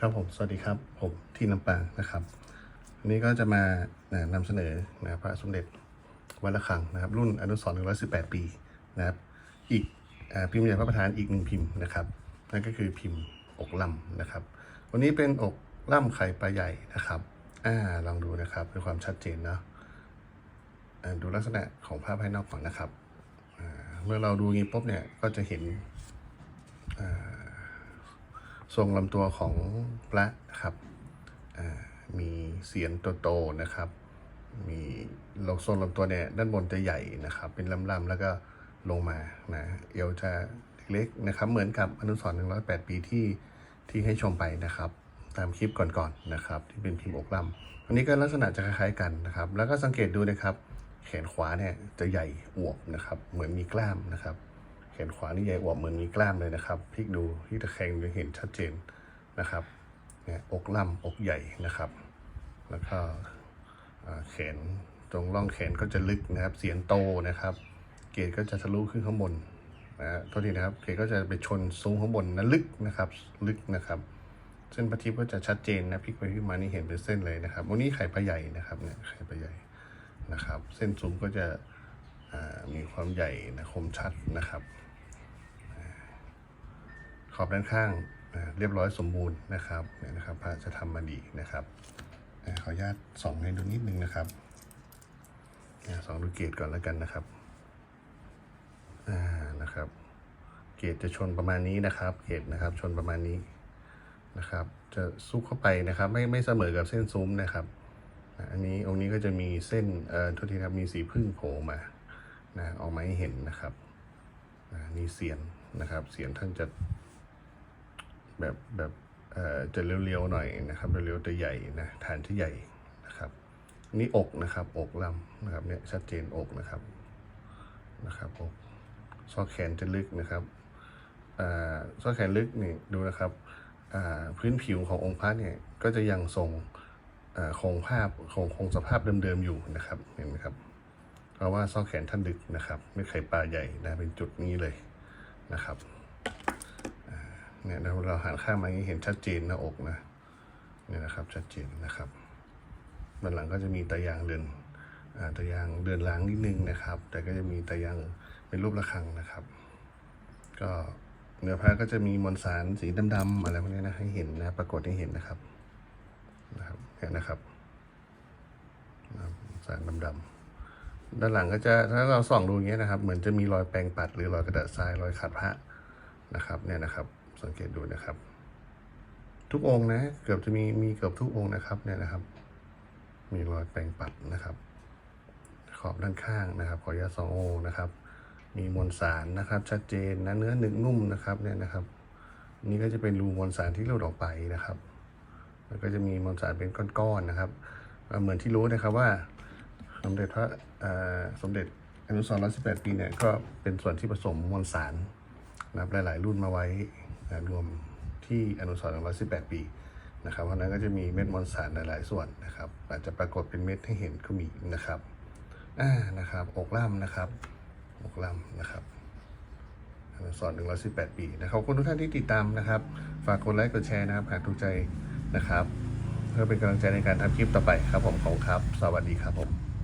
ครับผม สวัสดีครับ ผมที่ลำปางนะครับ วันนี้ก็จะมานะนำเสนอนะพระสมเด็จวัดระฆังนะครับ รุ่นอนุสรณ์118 ปีนะครับ อีกอพิมพ์ใหญ่พระประธานอีกหนึ่งพิมพ์นะครับ นั่นก็คือพิมพ์อกล่ำนะครับ วันนี้เป็นอกล่ำไข่ปลาใหญ่นะครับ อ่า ลองดูนะครับเพื่อความชัดเจนเนาะดูลักษณะของภาพภายนอกก่อนนะครับ เมื่อเราดูงี้ปุ๊บเนี่ย ก็จะเห็น ทรงลำตัวของพระนะครับมีเสียนโตๆนะครับ มีลงทรงลำตัวเนี่ยด้านบนจะใหญ่นะครับ เป็นลำๆแล้วก็ลงมานะเอวจะเล็กๆนะครับ เหมือนกับอนุสรณ์108 ปีที่ที่ให้ชมไปนะครับ ตามคลิปก่อนๆนะครับ ที่เป็นพิมพ์อกลำอันนี้ก็ลักษณะจะคล้ายๆกันนะครับ แล้วก็สังเกตดูนะครับ แขนขวาเนี่ยจะใหญ่อวบนะครับ เหมือนมีกล้ามนะครับ แขนขวานี่ใหญ่อวบเหมือนมีกล้ามเลยนะครับพลิกดูที่ตะแคงจะเห็นชัดเจนนะครับเนี่ยอกล่ำอกใหญ่นะครับ แล้วก็แขนตรงร่องแขนก็จะลึกนะครับ เสียนโตนะครับ เกรดก็จะทะลุขึ้นข้างบนนะฮะโทษทีนะครับเกรดก็จะไปชนซุ้มข้างบนนะลึกนะครับ ลึกนะครับ เส้นประทิปก็จะชัดเจนนะพลิกไปพลิกมานี่เห็นเป็นเส้นเลยนะครับวันนี้ไข่ปลาใหญ่นะครับเนี่ยไข่ปลาใหญ่นะครับ เส้นซุ้มก็จะมีความใหญ่นะคมชัดนะครับ ขอบด้านข้างเรียบร้อยสมบูรณ์นะครับเนี่ยนะครับพระจะทำมาดีนะครับขออนุญาตส่องให้ดูนิดนึงนะครับส่องดูเกรดก่อนแล้วกันนะครับนะครับ เกรดจะชนประมาณนี้นะครับ เกรดนะครับชนประมาณนี้นะครับ จะซุกเข้าไปนะครับไม่ไม่เสมอกับเส้นซุ้มนะครับอันนี้องค์นี้ก็จะมีเส้นเอ่อทุกทีครับมีสีพึ่งโผล่มานะออกมาให้เห็นนะครับนี่เสียนนะครับ เสียนท่านจะ แบบแบบเอ่อจะเรียวๆหน่อยนะครับเรียวๆแต่ใหญ่นะฐานที่ใหญ่นะครับนี่อกนะครับอกลำนะครับเนี่ยชัดเจนอกนะครับนะครับอกซอกแขนจะลึกนะครับอ่าซอกแขนลึกนี่ดูนะครับอ่าพื้นผิวขององค์พระเนี่ยก็จะยังทรงอ่าคงภาพคงคงสภาพเดิมๆอยู่นะครับเห็นไหมครับเพราะว่าซอกแขนท่านลึกนะครับไม่ไข่ปลาใหญ่นะเป็นจุดนี้เลยนะครับ เนี่ยเราเราหันข้างมาอย่างนี้เห็นชัดเจนหน้าอกนะเนี่ยนะครับชัดเจนนะครับด้านหลังก็จะมีตายางเดินอ่าตายางเดินล้างนิดนึงนะครับ แต่ก็จะมีตายางเป็นรูประฆังนะครับ ก็เนื้อผ้าก็จะมีมวลสารสีดำๆอะไรพวกนี้นะให้เห็นนะปรากฏให้เห็นนะครับนะครับเนี่ยนะครับนะครับสารดำๆด้านหลังก็จะถ้าเราส่องดูอย่างเงี้ยนะครับ เหมือนจะมีรอยแปรงปัดหรือรอยกระดาษทรายรอยขัดพระนะครับเนี่ยนะครับ สังเกตดูนะครับ ทุกองนะ เกือบจะมีมีเกือบทุกองนะครับเนี่ยนะครับ มีรอยแปรงปัดนะครับ ขอบด้านข้างนะครับ ขออนุญาตสององนะครับ มีมวลสารนะครับ ชัดเจนนะเนื้อหนึกนุ่มนะครับเนี่ยนะครับ นี่ก็จะเป็นรูมวลสารที่หลุดออกไปนะครับแล้วก็จะมีมวลสารเป็นก้อนๆนะครับ เหมือนที่รู้นะครับว่า สมเด็จพระสมเด็จอนุสรณ์118 ปีเนี่ยก็เป็นส่วนที่ผสมมวลสารนะครับหลาย ๆ รุ่นมาไว้ นะรวมที่อนุสรณ์118 ปีนะครับเพราะนั้นก็จะมีเม็ดมวลสารหลายๆส่วนนะครับอาจจะปรากฏเป็นเม็ดให้เห็นก็มีนะครับอ่านะครับอกล่ำนะครับอกล่ำนะครับอนุสรณ์118 ปีนะครับขอบคุณทุกท่านที่ติดตามนะครับ ฝากกดไลค์กดแชร์นะครับหากถูกใจนะครับ เพื่อเป็นกำลังใจในการทำคลิปต่อไปครับผมขอบคุณครับ สวัสดีครับผม